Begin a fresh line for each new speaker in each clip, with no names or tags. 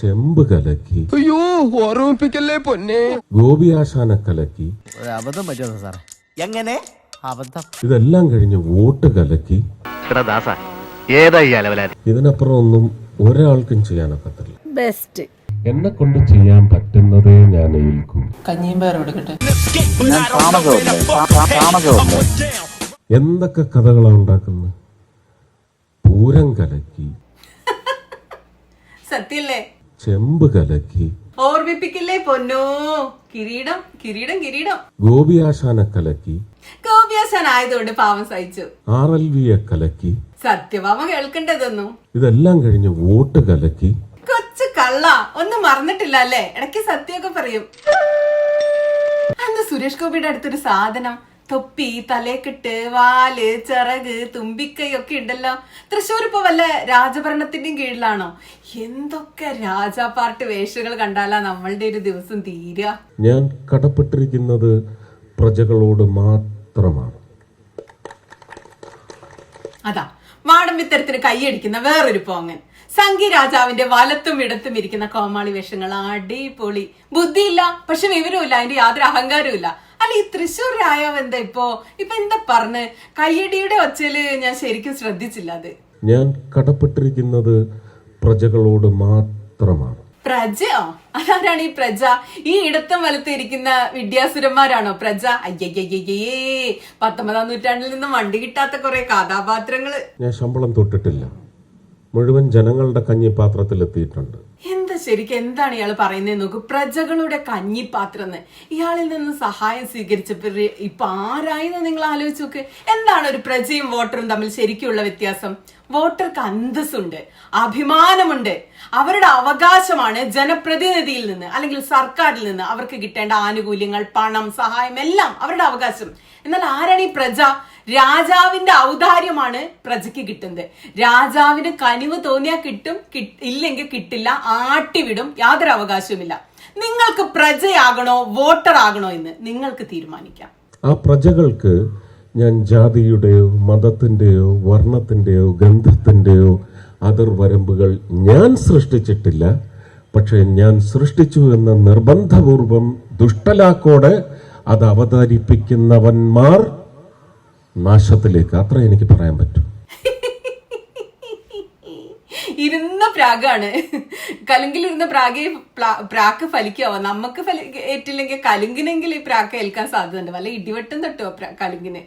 ചെമ്പ് കലക്കി.
അയ്യോ ഓർമ്മിപ്പിക്കല്ലേ പൊന്നെ?
ഗോപി ആശാന
കലക്കി അബദ്ധം പറ്റുന്ന സാറേ.
എങ്ങനെ?
അബദ്ധം.
ഇതെല്ലാം കഴിഞ്ഞ് വോട്ട് കലക്കി.
ദാസ
ഇതിനപ്പുറം ഒന്നും ഒരാൾക്കും ചെയ്യാനൊക്കത്തില്ല
ബെസ്റ്റ്.
എന്നെ കൊണ്ട് ചെയ്യാൻ പറ്റുന്നതേ ഞാൻ ഏൽക്കും.
കഞ്ഞിയും
എന്തൊക്കെ കഥകളാണ് ഉണ്ടാക്കുന്നത്? പൂരം കലക്കി.
സത്യല്ലേ?
ചെമ്പ് കലക്കി.
ഓർമ്മിപ്പിക്കില്ലേ പൊന്നോ? കിരീടം കിരീടം കിരീടം.
ഗോപിയാശാന കലക്കി.
ഗോപിയാശാൻ ആയതുകൊണ്ട് പാവം സഹിച്ചു.
ആർ എൽ വിയെ കലക്കി.
സത്യഭാമ കേൾക്കേണ്ടതൊന്നും.
ഇതെല്ലാം കഴിഞ്ഞ് വോട്ട് കലക്കി.
കൊച്ചു കള്ള ഒന്നും മറന്നിട്ടില്ല അല്ലേ? ഇടയ്ക്ക് സത്യമൊക്കെ പറയും. അന്ന് സുരേഷ് ഗോപിയുടെ അടുത്തൊരു സാധനം തൊപ്പി തലേക്കെട്ട് വാൽ ചിറക് തുമ്പിക്കൈയൊക്കെ ഉണ്ടല്ലോ. തൃശ്ശൂർ ഇപ്പൊ വല്ല രാജഭരണത്തിന്റെയും കീഴിലാണോ? എന്തൊക്കെ രാജാപാർട്ടി വേഷങ്ങൾ കണ്ടാലാ നമ്മളുടെ ഒരു ദിവസം തീരുക.
ഞാൻ കടപ്പെട്ടിരിക്കുന്നത് പ്രജകളോട് മാത്രമാണ്.
അതാ വാടമ്പിത്തരത്തിന് കൈയടിക്കുന്ന വേറൊരു പോങ്ങൻ. സംഘി രാജാവിന്റെ വലത്തും ഇടത്തും ഇരിക്കുന്ന കോമാളി വേഷങ്ങൾ അടിപൊളി. ബുദ്ധിയില്ല പക്ഷെ വിവരമില്ല അതിന്റെ യാതൊരു അഹങ്കാരവും ഇല്ല അല്ല ഈ തൃശ്ശൂർ രായാവ് എന്താ ഇപ്പോ? ഇപ്പൊ എന്താ പറഞ്ഞ്? കയ്യടിയുടെ ഒച്ചയിൽ ഞാൻ ശരിക്കും ശ്രദ്ധിച്ചില്ല അത്.
ഞാൻ കടപ്പെട്ടിരിക്കുന്നത് പ്രജകളോട് മാത്രമാണ്.
പ്രജയോ? അതാരാണ് ഈ പ്രജ? ഈ ഇടത്തും വലത്തും ഇരിക്കുന്ന വിദ്യാസുരന്മാരാണോ പ്രജ? അയ്യയ്യയ്യേ പത്തൊമ്പതാം നൂറ്റാണ്ടിൽ നിന്നും വണ്ടി കിട്ടാത്ത കുറെ കഥാപാത്രങ്ങൾ.
ഞാൻ ശമ്പളം തൊട്ടിട്ടില്ല. മുഴുവൻ ജനങ്ങളുടെ കഞ്ഞി പാത്രത്തിലെത്തിയിട്ടുണ്ട്
എന്താ ശരിക്കും എന്താണ് ഇയാൾ പറയുന്നത് നോക്കൂ. പ്രജകളുടെ കഞ്ഞിപ്പാത്രം ഇയാളിൽ നിന്ന് സഹായം സ്വീകരിച്ചപ്പോൾ ഇപ്പൊ ആരായെന്ന് നിങ്ങൾ ആലോചിച്ച് നോക്ക്. എന്താണ് ഒരു പ്രജയും വോട്ടറും തമ്മിൽ ശരിക്കുള്ള വ്യത്യാസം? വോട്ടർക്ക് അന്തസ്സുണ്ട് അഭിമാനമുണ്ട്. അവരുടെ അവകാശമാണ് ജനപ്രതിനിധിയിൽ നിന്ന് അല്ലെങ്കിൽ സർക്കാരിൽ നിന്ന് അവർക്ക് കിട്ടേണ്ട ആനുകൂല്യങ്ങൾ പണം സഹായം എല്ലാം അവരുടെ അവകാശം. എന്നാൽ ആരാണ് ഈ പ്രജ? രാജാവിന്റെ ഔദാര്യമാണ് പ്രജയ്ക്ക് കിട്ടുന്നത്. രാജാവിന് കനിവ് തോന്നിയാൽ കിട്ടും ഇല്ലെങ്കിൽ കിട്ടില്ല ആട്ടിവിടും യാതൊരു അവകാശവുമില്ല. നിങ്ങൾക്ക് പ്രജയാകണോ വോട്ടർ ആകണോ എന്ന് നിങ്ങൾക്ക് തീരുമാനിക്കാം.
ആ പ്രജകൾക്ക് ഞാൻ ജാതിയുടെയോ മതത്തിന്റെയോ വർണത്തിന്റെയോ ഗന്ധത്തിന്റെയോ അതിർവരമ്പുകൾ ഞാൻ സൃഷ്ടിച്ചിട്ടില്ല. പക്ഷേ ഞാൻ സൃഷ്ടിച്ചു എന്ന നിർബന്ധപൂർവം ദുഷ്ടലാക്കോടെ അത് അവതരിപ്പിക്കുന്നവന്മാർ നാശത്തിലേക്ക് അത്ര എനിക്ക് പറയാൻ പറ്റും.
ഇരുന്ന പ്രാഗാണ്. കലുങ്കിലിരുന്ന പ്രാഗെ പ്രാക്ക് ഫലിക്കാവോ? നമുക്ക് ഏറ്റില്ലെങ്കിൽ കലുങ്കിനെങ്കിൽ ഈ പ്രാക്ക് ഏൽക്കാൻ സാധ്യതയുണ്ട്. വല്ല ഇടിവെട്ടും തട്ടുവോ കലുങ്കിനെ കലുങ്കിന്?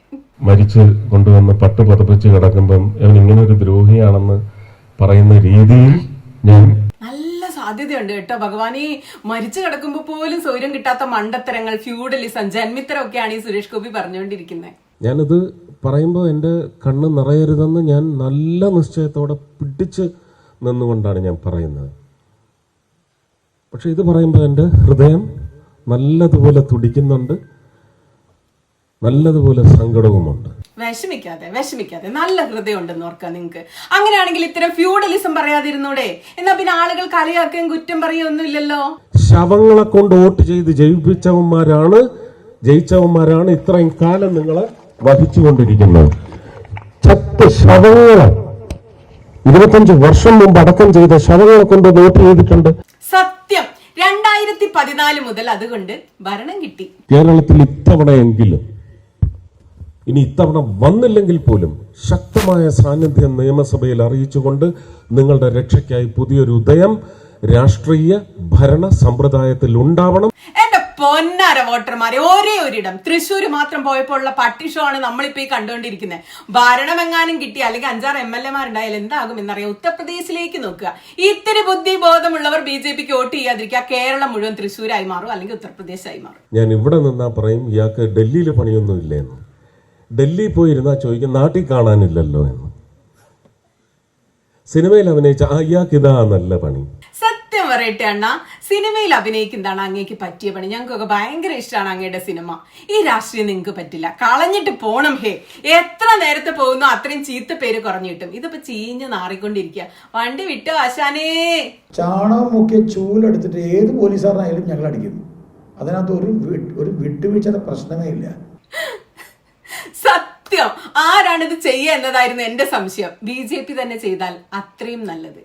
മരിച്ച് കൊണ്ടുവന്ന് പട്ട് പതപ്പിച്ച് കിടക്കുമ്പം അവൻ ഇങ്ങനെ ഒരു ദ്രോഹിയാണെന്ന് പറയുന്ന രീതിയിൽ ഞാൻ
നല്ല സാധ്യതയുണ്ട് കേട്ടോ. ഭഗവാനെ മരിച്ചു കിടക്കുമ്പോ പോലും സൗര്യം കിട്ടാത്ത മണ്ടത്തരങ്ങൾ ഫ്യൂഡലിസം ജന്മിത്തരം ഒക്കെയാണ് ഈ സുരേഷ് ഗോപി പറഞ്ഞുകൊണ്ടിരിക്കുന്നത്
ഞാനിത് പറയുമ്പോൾ എന്റെ കണ്ണ് നിറയരുതെന്ന് ഞാൻ നല്ല നിശ്ചയത്തോടെ പിടിച്ച് നിന്നുകൊണ്ടാണ് ഞാൻ പറയുന്നത്. പക്ഷെ ഇത് പറയുമ്പോൾ എന്റെ ഹൃദയം നല്ലതുപോലെ തുടിക്കുന്നുണ്ട്. നല്ലതുപോലെ സങ്കടവുമുണ്ട്.
വിഷമിക്കാതെ വിഷമിക്കാതെ നല്ല ഹൃദയം ഉണ്ടെന്ന് ഓർക്കാം നിങ്ങൾക്ക് അങ്ങനെയാണെങ്കിൽ ഇത്തരം ഫ്യൂഡലിസം പറയാതിരുന്നൂടെ? എന്നാ പിന്നെ ആളുകൾ കളിയാക്കുകയും കുറ്റം പറയുകയൊന്നുമില്ലല്ലോ
ശവങ്ങളെ കൊണ്ട് വോട്ട് ചെയ്ത് ജയിപ്പിച്ചവന്മാരാണ്. ജയിച്ചവന്മാരാണ്. ഇത്രയും കാലം നിങ്ങളെ വഹിച്ചുകൊണ്ടിരിക്കുന്നത് ചത്ത് ശവങ്ങളെ. ഇരുപത്തഞ്ച് വർഷം മുമ്പ് അടക്കം ചെയ്ത ശവങ്ങളെ കൊണ്ട് നോട്ട് ചെയ്തിട്ടുണ്ട്.
സത്യം. രണ്ടായിരത്തി പതിനാല് മുതൽ അതുകൊണ്ട് ഭരണം കിട്ടി.
കേരളത്തിൽ ഇത്തവണയെങ്കിലും ഇനി ഇത്തവണ വന്നില്ലെങ്കിൽ പോലും ശക്തമായ സാന്നിധ്യം നിയമസഭയിൽ അറിയിച്ചുകൊണ്ട് നിങ്ങളുടെ രക്ഷയ്ക്കായി പുതിയൊരു ഉദയം രാഷ്ട്രീയ ഭരണ സമ്പ്രദായത്തിൽ ഉണ്ടാവണം.
പൊന്നാര വോട്ടർമാരെ ഒരേ ഒരിടം. തൃശ്ശൂർ മാത്രം പോയപ്പോൾ ഉള്ള പട്ടി ഷോ ആണ് നമ്മളിപ്പോ ഈ കണ്ടുകൊണ്ടിരിക്കുന്നത് ഭരണമെങ്ങാനും കിട്ടി അല്ലെങ്കിൽ അഞ്ചാറ് എം എൽ എമാരുണ്ടായാലും എന്താകും എന്നറിയാം. ഉത്തർപ്രദേശിലേക്ക് നോക്കുക. ഇത്തിരി ബുദ്ധി ബോധമുള്ളവർ ബി ജെ പിക്ക് വോട്ട് ചെയ്യാതിരിക്കുക. കേരളം മുഴുവൻ തൃശ്ശൂരായി മാറും അല്ലെങ്കിൽ ഉത്തർപ്രദേശായി മാറും.
ഞാൻ ഇവിടെ നിന്നാ പറയും ഇയാൾക്ക് ഡൽഹിയിൽ പണിയൊന്നും ഇല്ലെന്ന്. ഡൽഹി പോയിരുന്നാ ചോദിക്കും നാട്ടിൽ കാണാനില്ലല്ലോ എന്ന്. സിനിമയിൽ അഭിനയിച്ച ആ ഇയാൾക്ക് ഇതാ നല്ല പണി.
സത്യം പറയട്ടെ അണ്ണ. സിനിമയിൽ അഭിനയിക്കുന്നതാണ് അങ്ങേക്ക് പറ്റിയ പണി. ഞങ്ങൾക്കൊക്കെ ഭയങ്കര ഇഷ്ടമാണ് അങ്ങയുടെ സിനിമ. ഈ രാഷ്ട്രീയം നിങ്ങൾക്ക് പറ്റില്ല. കളഞ്ഞിട്ട് പോണം ഹേ. എത്ര നേരത്തെ പോകുന്നു അത്രയും ചീത്ത പേര് കുറഞ്ഞു കിട്ടും. ഇതിപ്പോ ചീഞ്ഞ് നാറിക്കൊണ്ടിരിക്കുക വണ്ടി വിട്ടോ ആശാനേ?
ചാണകം മുക്കിയ ചൂലെടുത്തിട്ട് ഏത് പോലീസുകാരനായാലും ഞങ്ങൾ അടിക്കും. അതിനകത്ത് ഒരു ഒരു വിട്ടുവീഴ്ചയുടെ പ്രശ്നമേ ഇല്ല.
സത്യം. ആരാണിത് ചെയ്യുക എന്നതായിരുന്നു എന്റെ സംശയം. ബി ജെ പി തന്നെ ചെയ്താൽ അത്രയും നല്ലത്.